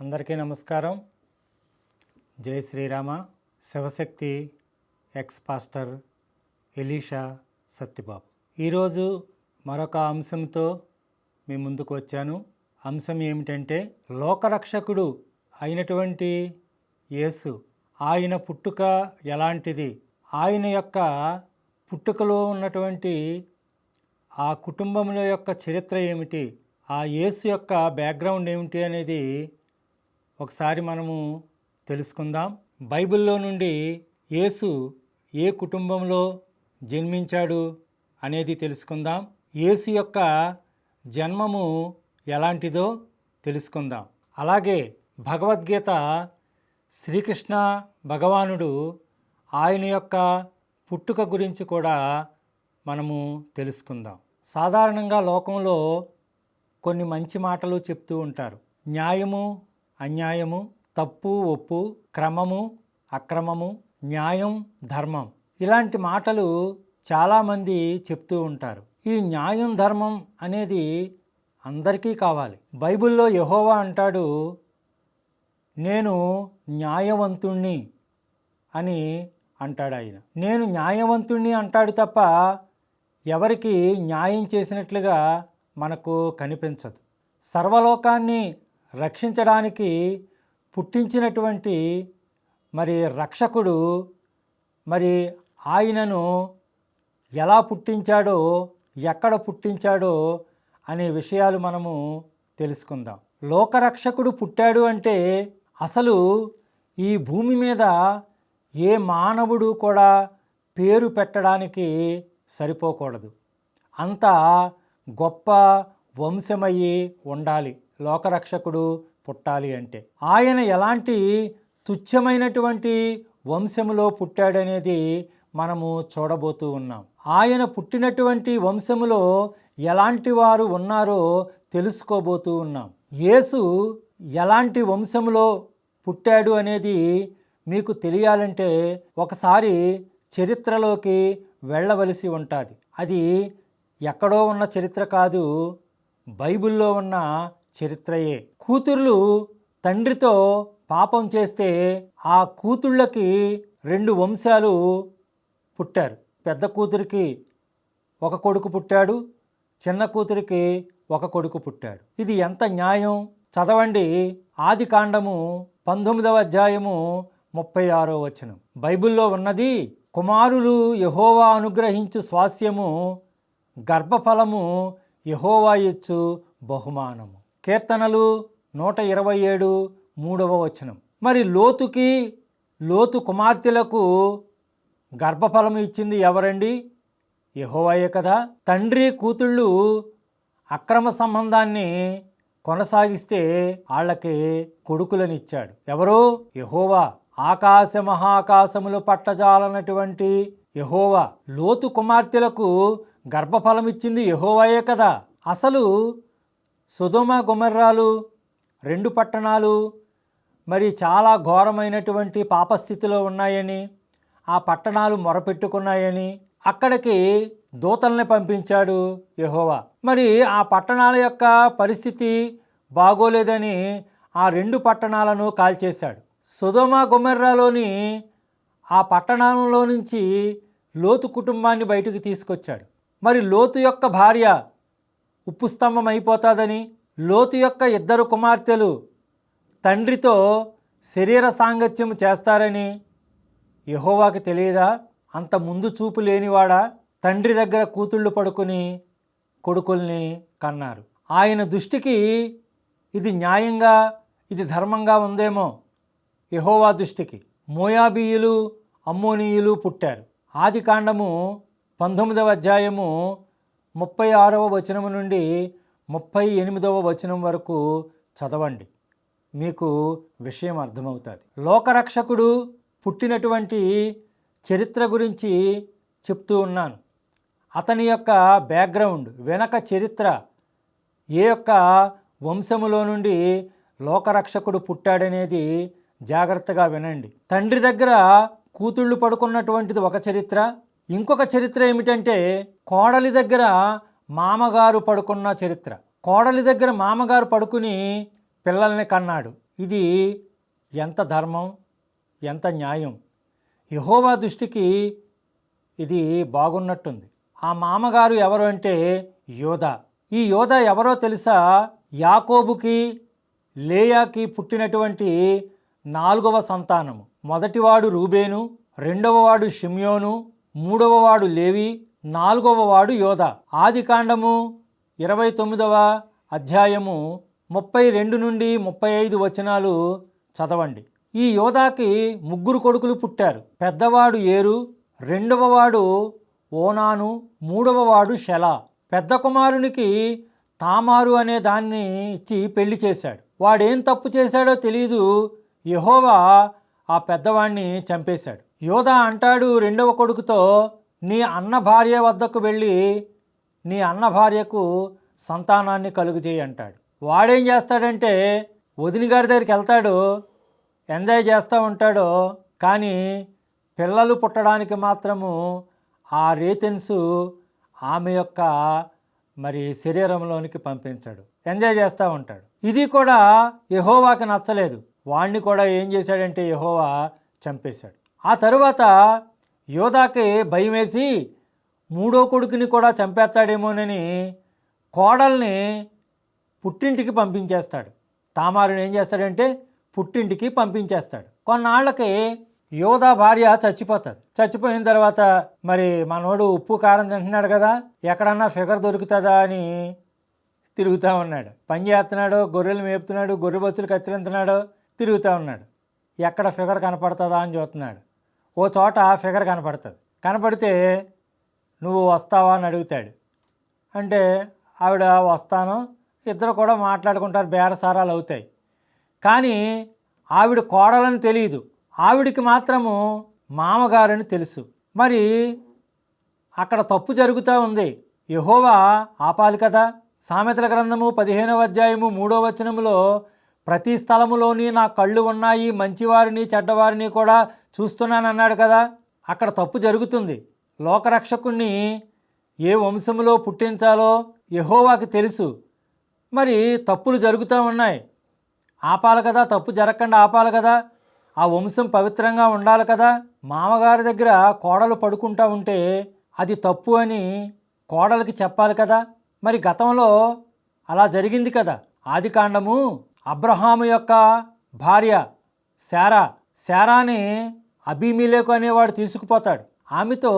అందరికీ నమస్కారం. జై Srirama. Shivashakti ex pastor Elisha Satyababu. ఈరోజు మరొక అంశంతో మీ ముందుకు వచ్చాను. అంశం ఏమిటంటే లోకరక్షకుడు అయినటువంటి యేసు ఆయన పుట్టుక ఎలాంటిది? ఆయన యొక్క పుట్టుకలో ఉన్నటువంటి ఆ కుటుంబంలో యొక్క చరిత్ర ఏమిటి? ఆ యేసు యొక్క బ్యాక్గ్రౌండ్ ఏమిటి అనేది ఒకసారి మనము తెలుసుకుందాం. బైబిల్లో నుండి యేసు ఏ కుటుంబంలో జన్మించాడు అనేది తెలుసుకుందాం. యేసు యొక్క జన్మము ఎలాంటిదో తెలుసుకుందాం. అలాగే భగవద్గీత శ్రీకృష్ణ భగవానుడు ఆయన యొక్క పుట్టుక గురించి కూడా మనము తెలుసుకుందాం. సాధారణంగా లోకంలో కొన్ని మంచి మాటలు చెప్తూ ఉంటారు. న్యాయము అన్యాయము తప్పు ఒప్పు క్రమము అక్రమము న్యాయం ధర్మం. ఇలాంటి మాటలు చాలామంది చెప్తూ ఉంటారు. ఈ న్యాయం ధర్మం అనేది అందరికీ కావాలి. బైబిల్లో యహోవా అంటాడు నేను న్యాయవంతుణ్ణి అని అంటాడు ఆయన. నేను న్యాయవంతుణ్ణి అంటాడు తప్ప ఎవరికి న్యాయం చేసినట్లుగా మనకు కనిపించదు. సర్వలోకాన్ని రక్షించడానికి పుట్టించినటువంటి మరి రక్షకుడు మరి ఆయనను ఎలా పుట్టించాడో ఎక్కడ పుట్టించాడో అనే విషయాలు మనము తెలుసుకుందాం. లోకరక్షకుడు పుట్టాడు అంటే అసలు ఈ భూమి మీద ఏ మానవుడు కూడా పేరు పెట్టడానికి సరిపోకూడదు. అంత గొప్ప వంశమయ్యి ఉండాలి. లోకరక్షకుడు పుట్టాలి అంటే. ఆయన ఎలాంటి తుచ్చమైనటువంటి వంశములో పుట్టాడనేది మనము చూడబోతూ ఉన్నాం. ఆయన పుట్టినటువంటి వంశములో ఎలాంటి వారు ఉన్నారో తెలుసుకోబోతూ ఉన్నాం. యేసు ఎలాంటి వంశములో పుట్టాడు అనేది మీకు తెలియాలంటే ఒకసారి చరిత్రలోకి వెళ్ళవలసి ఉంటుంది. అది ఎక్కడో ఉన్న చరిత్ర కాదు బైబిల్లో ఉన్న చరిత్రయే. కూతుర్లు తండ్రితో పాపం చేస్తే ఆ కూతుళ్ళకి రెండు వంశాలు పుట్టారు. పెద్ద కూతురికి ఒక కొడుకు పుట్టాడు చిన్న కూతురికి ఒక కొడుకు పుట్టాడు. ఇది ఎంత న్యాయం? చదవండి. ఆది కాండము పంతొమ్మిదవ అధ్యాయము ముప్పై ఆరో వచనం. బైబిల్లో ఉన్నది కుమారులు యహోవా అనుగ్రహించు స్వాస్యము గర్భఫలము యహోవా ఇచ్చు బహుమానము. కీర్తనలు నూట ఇరవై ఏడు మూడవ వచనం. మరి లోతుకి లోతు కుమార్తెలకు గర్భఫలం ఇచ్చింది ఎవరండి? యహోవాయే కదా. తండ్రి కూతుళ్ళు అక్రమ సంబంధాన్ని కొనసాగిస్తే వాళ్ళకి కొడుకులనిచ్చాడు. ఎవరు? యహోవా. ఆకాశ మహాకాశములు పట్టజాలనటువంటి యహోవా. లోతు కుమార్తెలకు గర్భఫలం ఇచ్చింది యహోవాయే కదా. అసలు సుధుమ గుమర్రాలు రెండు పట్టణాలు మరి చాలా ఘోరమైనటువంటి పాపస్థితిలో ఉన్నాయని ఆ పట్టణాలు మొరపెట్టుకున్నాయని అక్కడికి దూతల్ని పంపించాడు యహోవా. మరి ఆ పట్టణాల యొక్క పరిస్థితి బాగోలేదని ఆ రెండు పట్టణాలను కాల్చేశాడు. సుధోమ గుమెర్రాలోని ఆ పట్టణంలో నుంచి లోతు కుటుంబాన్ని బయటకు తీసుకొచ్చాడు. మరి లోతు యొక్క భార్య ఉప్పు స్తంభం అయిపోతాదని లోతు యొక్క ఇద్దరు కుమార్తెలు తండ్రితో శరీర సాంగత్యం చేస్తారని యహోవాకి తెలియదా? అంత ముందు చూపు లేనివాడా? తండ్రి దగ్గర కూతుళ్ళు పడుకుని కొడుకుల్ని కన్నారు. ఆయన దృష్టికి ఇది న్యాయంగా ఇది ధర్మంగా ఉందేమో? యహోవా దృష్టికి. మోయాబీయులు అమ్మోనీయులు పుట్టారు. ఆది కాండము పంతొమ్మిదవ అధ్యాయము ముప్పై ఆరవ వచనం నుండి ముప్పై ఎనిమిదవ వచనం వరకు చదవండి. మీకు విషయం అర్థమవుతుంది. లోకరక్షకుడు పుట్టినటువంటి చరిత్ర గురించి చెప్తూ ఉన్నాను. అతని యొక్క బ్యాక్గ్రౌండ్ వెనక చరిత్ర ఏ యొక్క వంశములో నుండి లోకరక్షకుడు పుట్టాడనేది జాగ్రత్తగా వినండి. తండ్రి దగ్గర కూతుళ్ళు పడుకున్నటువంటిది ఒక చరిత్ర ఇంకొక చరిత్ర ఏమిటంటే కోడలి దగ్గర మామగారు పడుకున్న చరిత్ర. కోడలి దగ్గర మామగారు పడుకుని పిల్లల్ని కన్నాడు. ఇది ఎంత ధర్మం ఎంత న్యాయం? యహోవా దృష్టికి ఇది బాగున్నట్టుంది. ఆ మామగారు ఎవరు అంటే యోధ. ఈ యోధ ఎవరో తెలుసా? యాకోబుకి లేయాకి పుట్టినటువంటి నాలుగవ సంతానము. మొదటివాడు రూబేను రెండవ వాడు షిమ్యోను మూడవవాడు లేవి నాలుగవవాడు యోధ. ఆది కాండము ఇరవై తొమ్మిదవ అధ్యాయము ముప్పై రెండు నుండి ముప్పై ఐదు వచనాలు చదవండి. ఈ యోధాకి ముగ్గురు కొడుకులు పుట్టారు. పెద్దవాడు ఏరు రెండవ వాడు ఓనాను మూడవ వాడు షెలా. పెద్ద కుమారునికి తామారు అనే దాన్ని ఇచ్చి పెళ్ళి చేశాడు. వాడేం తప్పు చేశాడో తెలియదు యహోవా ఆ పెద్దవాణ్ణి చంపేశాడు. యోధ అంటాడు రెండవ కొడుకుతో నీ అన్న భార్య వద్దకు వెళ్ళి నీ అన్న భార్యకు సంతానాన్ని కలుగుచేయి అంటాడు. వాడేం చేస్తాడంటే వదిన గారి దగ్గరికి వెళ్తాడు ఎంజాయ్ చేస్తూ ఉంటాడు కానీ పిల్లలు పుట్టడానికి మాత్రము ఆ రేతెన్సు ఆమె యొక్క మరి శరీరంలోనికి పంపించాడు. ఎంజాయ్ చేస్తూ ఉంటాడు. ఇది కూడా యహోవాకి నచ్చలేదు. వాణ్ణి కూడా ఏం చేశాడంటే యహోవా చంపేశాడు. ఆ తరువాత యోధాకి భయం వేసి మూడో కొడుకుని కూడా చంపేస్తాడేమోనని కోడల్ని పుట్టింటికి పంపించేస్తాడు. తామారుని ఏం చేస్తాడంటే పుట్టింటికి పంపించేస్తాడు. కొన్నాళ్ళకి యోధా భార్య చచ్చిపోతుంది. చచ్చిపోయిన తర్వాత మరి మనోడు ఉప్పు కారం తింటున్నాడు కదా ఎక్కడన్నా ఫిగర్ దొరుకుతుందా అని తిరుగుతూ ఉన్నాడు. పని చేస్తున్నాడు గొర్రెలు మేపుతున్నాడు గొర్రె బొచ్చులు కత్తిరింతున్నాడు తిరుగుతూ ఉన్నాడు. ఎక్కడ ఫిగర్ కనపడుతుందా అని చూస్తున్నాడు. ఓ చోట ఫిగర్ కనపడుతుంది. కనపడితే నువ్వు వస్తావా అని అడుగుతాడు. అంటే ఆవిడ వస్తాను ఇద్దరు కూడా మాట్లాడుకుంటారు బేరసారాలు అవుతాయి. కానీ ఆవిడ కోడలని తెలియదు ఆవిడికి మాత్రము మామగారని తెలుసు. మరి అక్కడ తప్పు జరుగుతూ ఉంది. యహోవా ఆపాలి కదా? సామెతల గ్రంథము పదిహేనవ అధ్యాయము మూడో వచనములో ప్రతి స్థలములోని నా కళ్ళు ఉన్నాయి మంచివారిని చెడ్డవారిని కూడా చూస్తున్నానన్నాడు కదా. అక్కడ తప్పు జరుగుతుంది. లోకరక్షకుణ్ణి ఏ వంశములో పుట్టించాలో యహోవాకి తెలుసు. మరి తప్పులు జరుగుతూ ఉన్నాయి. ఆపాలి కదా తప్పు జరగకుండా ఆపాలి కదా. ఆ వంశం పవిత్రంగా ఉండాలి కదా. మామగారి దగ్గర కోడలు పడుకుంటా ఉంటే అది తప్పు అని కోడలికి చెప్పాలి కదా. మరి గతంలో అలా జరిగింది కదా. ఆది కాండము అబ్రహాము యొక్క భార్య శారా. శారాని అభిమిలేకు అనేవాడు తీసుకుపోతాడు. ఆమెతో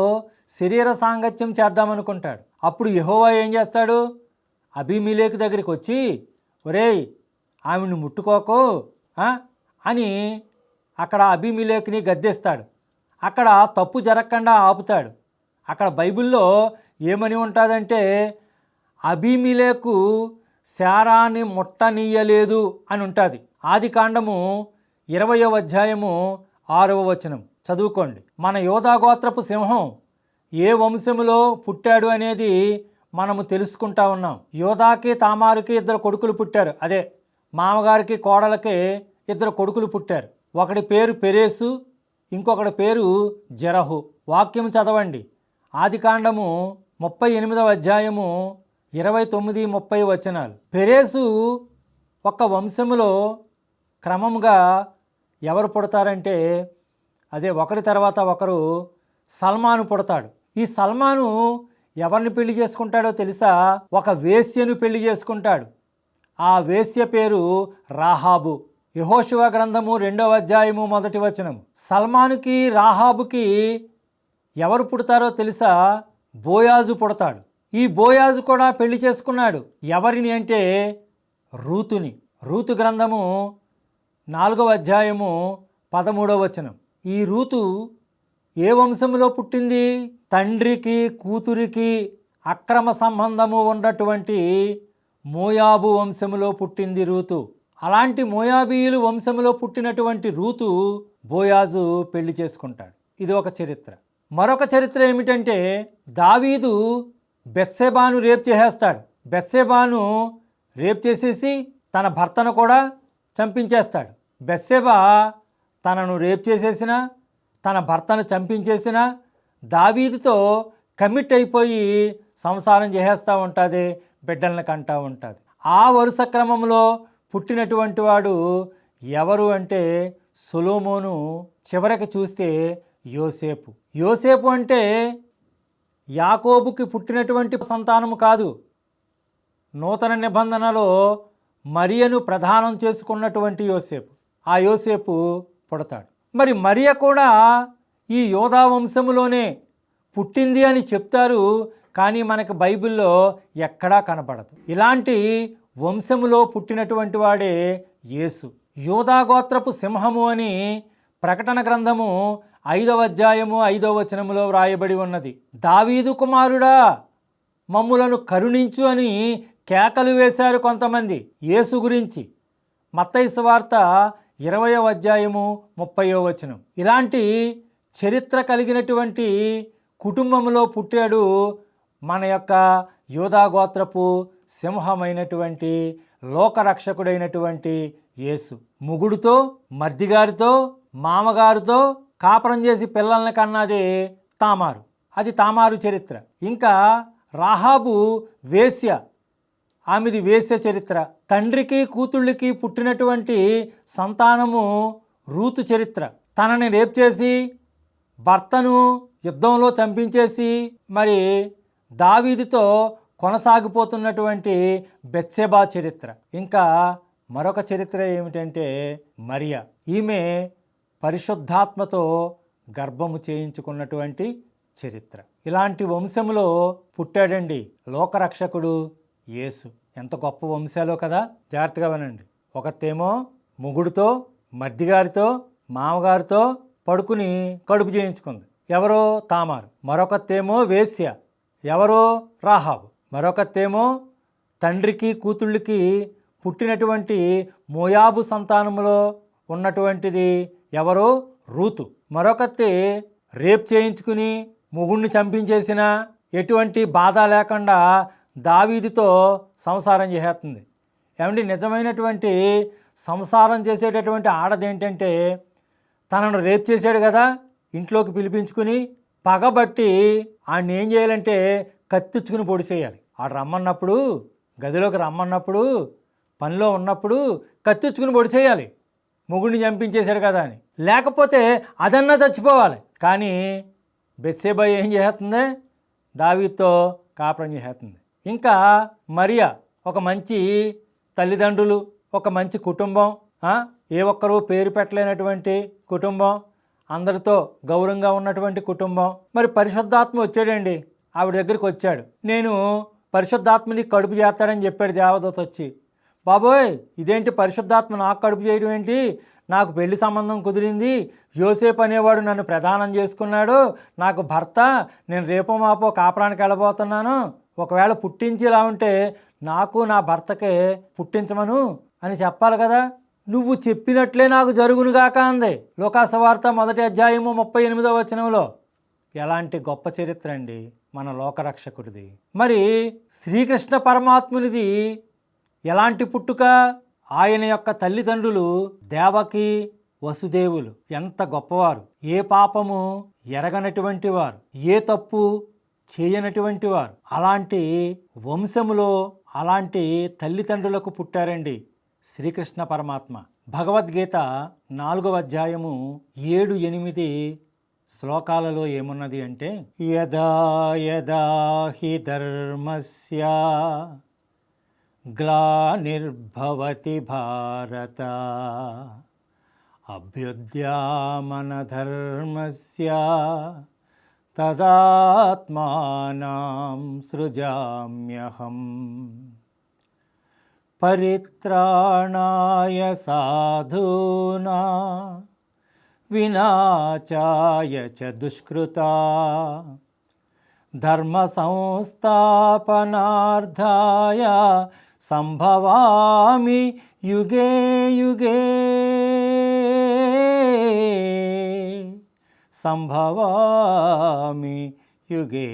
శరీర సాంగత్యం చేద్దామనుకుంటాడు. అప్పుడు యహోవా ఏం చేస్తాడు? అభిమిలేకు దగ్గరికి వచ్చి ఒరేయ్ ఆమెను ముట్టుకోకు అని అక్కడ అభిమిలేకుని గద్దెస్తాడు. అక్కడ తప్పు జరగకుండా ఆపుతాడు. అక్కడ బైబిల్లో ఏమని ఉంటుందంటే అభిమిలేకు శారాన్ని ముట్టనీయలేదు అని ఉంటుంది. ఆది కాండము ఇరవయో అధ్యాయము ఆరవ వచనం. చదువుకోండి. మన యోధాగోత్రపు సింహం ఏ వంశములో పుట్టాడు అనేది మనము తెలుసుకుంటా ఉన్నాం. యోధాకి తామారుకి ఇద్దరు కొడుకులు పుట్టారు. అదే మామగారికి కోడలకి ఇద్దరు కొడుకులు పుట్టారు. ఒకడి పేరు పెరేసు ఇంకొకడి పేరు జరహు. వాక్యం చదవండి. ఆదికాండము ముప్పై ఎనిమిదవ అధ్యాయము ఇరవై తొమ్మిది ముప్పై వచనాలు. పెరేసు ఒక వంశములో క్రమంగా ఎవరు పుడతారంటే అదే ఒకరి తర్వాత ఒకరు సల్మాను పుడతాడు. ఈ సల్మాను ఎవరిని పెళ్ళి చేసుకుంటాడో తెలుసా? ఒక వేశ్యను పెళ్ళి చేసుకుంటాడు. ఆ వేశ్య పేరు రాహాబు. యహోశివ గ్రంథము రెండవ అధ్యాయము మొదటి వచనం సల్మానుకి రాహాబుకి ఎవరు పుడతారో తెలుసా? బోయాజు పుడతాడు. ఈ బోయాజు కూడా పెళ్ళి చేసుకున్నాడు. ఎవరిని అంటే రూతుని. రూతు గ్రంథము నాలుగవ అధ్యాయము పదమూడవ వచనం. ఈ రూతు ఏ వంశంలో పుట్టింది? తండ్రికి కూతురికి అక్రమ సంబంధము ఉన్నటువంటి మోయాబు వంశములో పుట్టింది రూతు. అలాంటి మోయాబీయులు వంశంలో పుట్టినటువంటి రూతు బోయాజు పెళ్ళి చేసుకుంటాడు. ఇది ఒక చరిత్ర. మరొక చరిత్ర ఏమిటంటే దావీదు బెత్సేబాను రేప్ చేసేస్తాడు. బెత్సేబాను రేప్ చేసేసి తన భర్తను కూడా చంపించేస్తాడు. బెత్సేబా తనను రేప్ చేసేసిన తన భర్తను చంపించేసిన దావీదుతో కమిట్ అయిపోయి సంసారం చేసేస్తూ ఉంటుంది బిడ్డలను కంటూ ఉంటుంది. ఆ వరుస క్రమంలో పుట్టినటువంటి వాడు ఎవరు అంటే సొలోమోను చివరికి చూస్తే యోసేపు. యోసేపు అంటే యాకోబుకి పుట్టినటువంటి సంతానము కాదు. నూతన నిబంధనలో మరియను ప్రధానం చేసుకున్నటువంటి యోసేపు. ఆ యోసేపు పుడతాడు. మరి మరియ కూడా ఈ యోధా వంశములోనే పుట్టింది అని చెప్తారు కానీ మనకు బైబిల్లో ఎక్కడా కనపడదు ఇలాంటి వంశములో పుట్టినటువంటి వాడే యేసు. యోధాగోత్రపు సింహము అని ప్రకటన గ్రంథము ఐదవ అధ్యాయము ఐదవ వచనములో వ్రాయబడి ఉన్నది. దావీదు కుమారుడా మమ్ములను కరుణించు అని కేకలు వేశారు కొంతమంది యేసు గురించి. మత్తైసు వార్త ఇరవయో అధ్యాయము ముప్పయో వచనం. ఇలాంటి చరిత్ర కలిగినటువంటి కుటుంబంలో పుట్టాడు మన యొక్క యోధాగోత్రపు సింహమైనటువంటి లోకరక్షకుడైనటువంటి యేసు. ముగుడుతో మర్దిగారితో మామగారితో కాపురం చేసి పిల్లల్ని కన్నది తామారు. అది తామారు చరిత్ర. ఇంకా రాహాబు వేశ్య ఆమెది వేశ్య చరిత్ర. తండ్రికి కూతుళ్ళకి పుట్టినటువంటి సంతానము రూతు చరిత్ర. తనని రేప్ చేసి భర్తను యుద్ధంలో చంపించేసి మరి దావీదితో కొనసాగిపోతున్నటువంటి బెత్సెబా చరిత్ర. ఇంకా మరొక చరిత్ర ఏమిటంటే మరియా. ఈమె పరిశుద్ధాత్మతో గర్భము చేయించుకున్నటువంటి చరిత్ర. ఇలాంటి వంశములో పుట్టాడండి లోకరక్షకుడు యేసు. ఎంత గొప్ప వంశాలో కదా? జాగ్రత్తగా వినండి. ఒకతేమో ముగుడుతో మర్దిగారితో మామగారితో పడుకుని కడుపు చేయించుకుంది. ఎవరో తామారు. మరొకతేమో వేశ్య. ఎవరో రాహాబు. మరొకతేమో తండ్రికి కూతుళ్ళకి పుట్టినటువంటి మోయాబు సంతానములో ఉన్నటువంటిది ఎవరు రూతు. మరొకత్తి రేప్ చేయించుకుని మొగుణ్ణి చంపించేసిన ఎటువంటి బాధ లేకుండా దావీదితో సంసారం చేసేస్తుంది ఏమండి? నిజమైనటువంటి సంసారం చేసేటటువంటి ఆడదేంటంటే తనను రేప్ చేశాడు కదా ఇంట్లోకి పిలిపించుకుని పగబట్టి ఆడిని ఏం చేయాలంటే కత్తిచ్చుకుని పొడిచేయాలి ఆడు రమ్మన్నప్పుడు గదిలోకి రమ్మన్నప్పుడు పనిలో ఉన్నప్పుడు కత్తిచ్చుకుని పొడిచేయాలి మొగుడిని చంపించేశాడు కదా అని. లేకపోతే అదన్నా చచ్చిపోవాలి. కానీ బెస్సేబాయ్ ఏం చేస్తుంది? దావీతో కాపురం చేస్తుంది. ఇంకా మరియా ఒక మంచి తల్లిదండ్రులు ఒక మంచి కుటుంబం ఏ ఒక్కరూ పేరు పెట్టలేనటువంటి కుటుంబం అందరితో గౌరవంగా ఉన్నటువంటి కుటుంబం. మరి పరిశుద్ధాత్మ వచ్చాడండి. ఆవిడ దగ్గరికి వచ్చాడు. నేను పరిశుద్ధాత్మని కడుపు చేస్తాడని చెప్పాడు దేవదూత వచ్చి. బాబోయ్ ఇదేంటి పరిశుద్ధాత్మ నాకు కడుపు చేయడం ఏంటి? నాకు పెళ్ళి సంబంధం కుదిరింది. యోసేపు అనేవాడు నన్ను ప్రదానం చేసుకున్నాడు. నాకు భర్త నేను రేపో మాపో కాపురానికి వెళ్ళబోతున్నాను. ఒకవేళ పుట్టించి ఇలా ఉంటే నాకు నా భర్తకే పుట్టించమను అని చెప్పాలి కదా. నువ్వు చెప్పినట్లే నాకు జరుగునుగాక అంది. లోకాసవార్త మొదటి అధ్యాయము ముప్పై ఎనిమిదో వచనంలో. ఎలాంటి గొప్ప చరిత్ర అండి మన లోకరక్షకుడిది. మరి శ్రీకృష్ణ పరమాత్మునిది ఎలాంటి పుట్టుక? ఆయన యొక్క తల్లిదండ్రులు దేవకి వసుదేవులు. ఎంత గొప్పవారు. ఏ పాపము ఎరగనటువంటి వారు. ఏ తప్పు చేయనటువంటి వారు. అలాంటి వంశములో అలాంటి తల్లిదండ్రులకు పుట్టారండి శ్రీకృష్ణ పరమాత్మ. భగవద్గీత నాలుగవ అధ్యాయము ఏడు ఎనిమిది శ్లోకాలలో ఏమున్నది అంటే యదా యదా హి ధర్మస్య గ్లానిర్భవతి భారత అభ్యుద్యామనధర్మస్య తదాత్మానం సృజామ్యహం పరిత్రాణాయ సాధూనా వినాచాయ చ దుష్కృతా ధర్మ సంస్థాపనార్థాయ సంభవామి యుగే యుగే. సంభవామి యుగే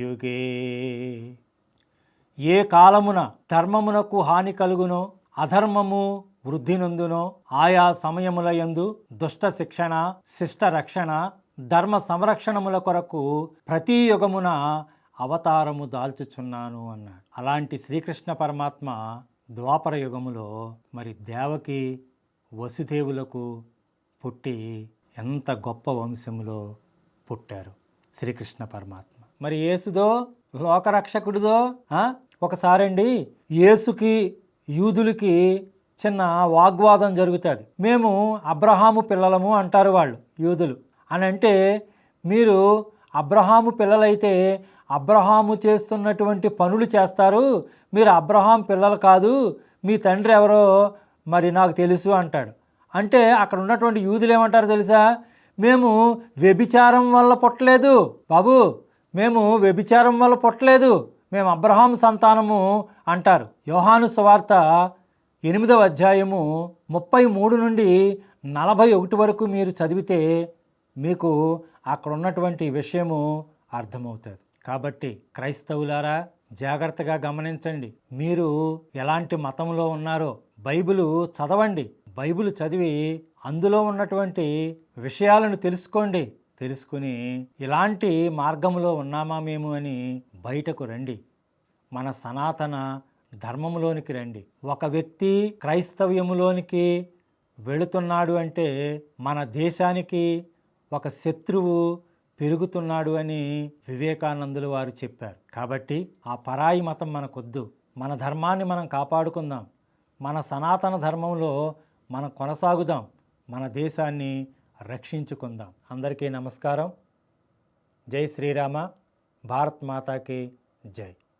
యుగే. ఏ కాలమున ధర్మమునకు హాని కలుగునో అధర్మము వృద్ధినందునో ఆయా సమయముల యందు దుష్ట శిక్షణ శిష్ట రక్షణ ధర్మ సంరక్షణముల కొరకు ప్రతి యుగమున అవతారము దాల్చుచున్నాను అన్నాడు. అలాంటి శ్రీకృష్ణ పరమాత్మ ద్వాపర యుగములో మరి దేవకి వసుదేవులకు పుట్టి ఎంత గొప్ప వంశములో పుట్టారు శ్రీకృష్ణ పరమాత్మ. మరి యేసుదో లోకరక్షకుడిదో ఒకసారండి యేసుకి యూదులకి చిన్న వాగ్వాదం జరుగుతుంది. మేము అబ్రహాము పిల్లలము అంటారు వాళ్ళు యూదులు. అని అంటే మీరు అబ్రహాము పిల్లలైతే అబ్రహాము చేస్తున్నటువంటి పనులు చేస్తారు. మీరు అబ్రహాం పిల్లలు కాదు మీ తండ్రి ఎవరో మరి నాకు తెలుసు అంటాడు. అంటే అక్కడ ఉన్నటువంటి యూదులు ఏమంటారు తెలుసా? మేము వ్యభిచారం వల్ల పుట్టలేదు బాబు మేము వ్యభిచారం వల్ల పుట్టలేదు మేము అబ్రహాం సంతానము అంటారు. యోహాను సువార్త ఎనిమిదవ అధ్యాయము ముప్పై మూడు నుండి నలభై ఒకటి వరకు మీరు చదివితే మీకు అక్కడ ఉన్నటువంటి విషయము అర్థమవుతుంది. కాబట్టి క్రైస్తవులారా జాగ్రత్తగా గమనించండి. మీరు ఎలాంటి మతంలో ఉన్నారో బైబిలు చదవండి. బైబిల్ చదివి అందులో ఉన్నటువంటి విషయాలను తెలుసుకోండి. తెలుసుకుని ఇలాంటి మార్గంలో ఉన్నామా మేము అని బయటకు రండి. మన సనాతన ధర్మంలోనికి రండి. ఒక వ్యక్తి క్రైస్తవ్యములోనికి వెళుతున్నాడు అంటే మన దేశానికి ఒక శత్రువు పెరుగుతున్నాడు అని వివేకానందులు వారు చెప్పారు. కాబట్టి ఆ పరాయి మతం మనకొద్దు. మన ధర్మాన్ని మనం కాపాడుకుందాం. మన సనాతన ధర్మంలో మనం కొనసాగుదాం. మన దేశాన్ని రక్షించుకుందాం. అందరికీ నమస్కారం. జై శ్రీరామ. భారత్ మాతాకి జై.